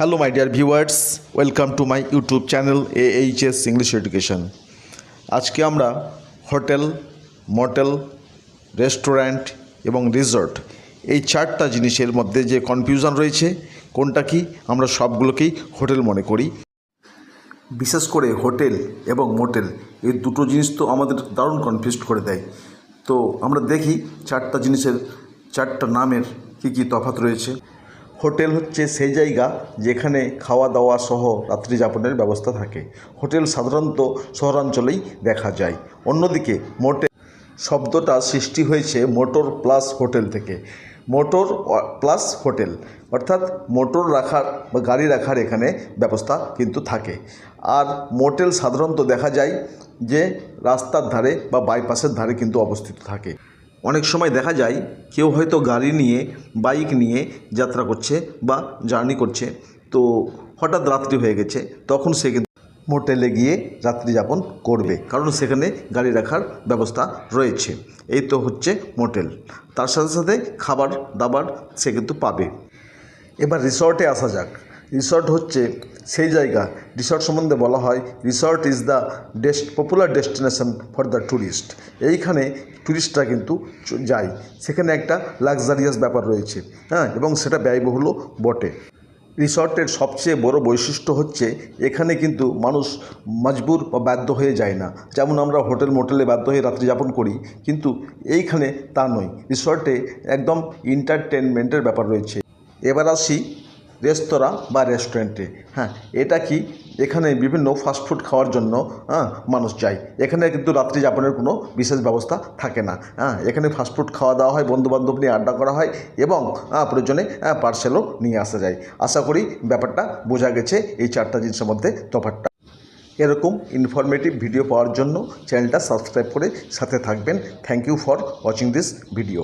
Hello my dear viewers welcome to my YouTube channel A H S English education আজকে আমরা hotel, motel, restaurant এবং resort এই চারটা জিনিসের মধ্যে যে কনফিউশন রয়েছে, কোনটা কি, আমরা সবগুলোকেই হোটেল মনে করি। বিশেষ করে হোটেল এবং মোটেল, এই দুটো জিনিস তো আমাদের দারুণ কনফিউজ করে দেয়। তো আমরা দেখি চারটা জিনিসের, চারটা নামের কী কী তফাৎ রয়েছে। হোটেল হচ্ছে সেই জায়গা যেখানে খাওয়া দাওয়া সহ রাত্রি যাপনের ব্যবস্থা থাকে। হোটেল সাধারণত শহরাঞ্চলেই দেখা যায়। অন্যদিকে মোটেল শব্দটা সৃষ্টি হয়েছে মোটর প্লাস হোটেল থেকে। Motor plus hotel. অর্থাৎ মোটর রাখার বা গাড়ি রাখার এখানে ব্যবস্থা কিন্তু থাকে। আর মোটেল সাধারণত দেখা যায় যে রাস্তার ধারে বা বাইপাসের ধারে কিন্তু অবস্থিত থাকে। অনেক সময় দেখা যায় কেউ হয়তো গাড়ি নিয়ে, বাইক নিয়ে যাত্রা করছে বা জার্নি করছে। তো হঠাৎ রাত্রি হয়ে গেছে, তখন সে কিন্তু মোটেলে গিয়ে রাত্রি যাপন করবে, কারণ সেখানে গাড়ি রাখার ব্যবস্থা রয়েছে। এই তো হচ্ছে মোটেল। তার সাথে সাথে খাবার দাবার সে কিন্তু পাবে। এবার রিসর্টে আসা যাক। রিসর্ট হচ্ছে সেই জায়গা। রিসর্ট সম্বন্ধে বলা হয়, resort is the dest popular destination for the tourist এইখানে ট্যুরিস্টরা কিন্তু যায়। সেখানে একটা লাক্সারিয়াস ব্যাপার রয়েছে হ্যাঁ এবং সেটা ব্যয়বহুলও বটে। রিসর্টের সবচেয়ে বড় বৈশিষ্ট্য হচ্ছে, এখানে কিন্তু মানুষ মজবুর বা বাধ্য হয়ে যায় না। যেমন আমরা হোটেল মোটেলে বাধ্য হয়ে রাত্রি যাপন করি, কিন্তু এইখানে তা নয়। রিসর্টে একদম এন্টারটেনমেন্টের ব্যাপার রয়েছে। এবার আসি রেস্তোরাঁ বা রেস্টুরেন্টে হ্যাঁ এটা কি এখানে বিভিন্ন ফাস্টফুড খাওয়ার জন্য হ্যাঁ মানুষ যায়? এখানে কিন্তু রাত্রি যাপনের কোনো বিশেষ ব্যবস্থা থাকে না হ্যাঁ এখানে ফাস্টফুড খাওয়া দাওয়া হয় বন্ধুবান্ধব নিয়ে আড্ডা করা হয় এবং হ্যাঁ, প্রয়োজনে পার্সেলও নিয়ে আসা যায়। আশা করি ব্যাপারটা বোঝা গেছে এই চারটা জিনিসের মধ্যে তফাৎটা। এরকম ইনফরমেটিভ ভিডিও পাওয়ার জন্য চ্যানেলটা সাবস্ক্রাইব করে সাথে থাকবেন। Thank you for watching this video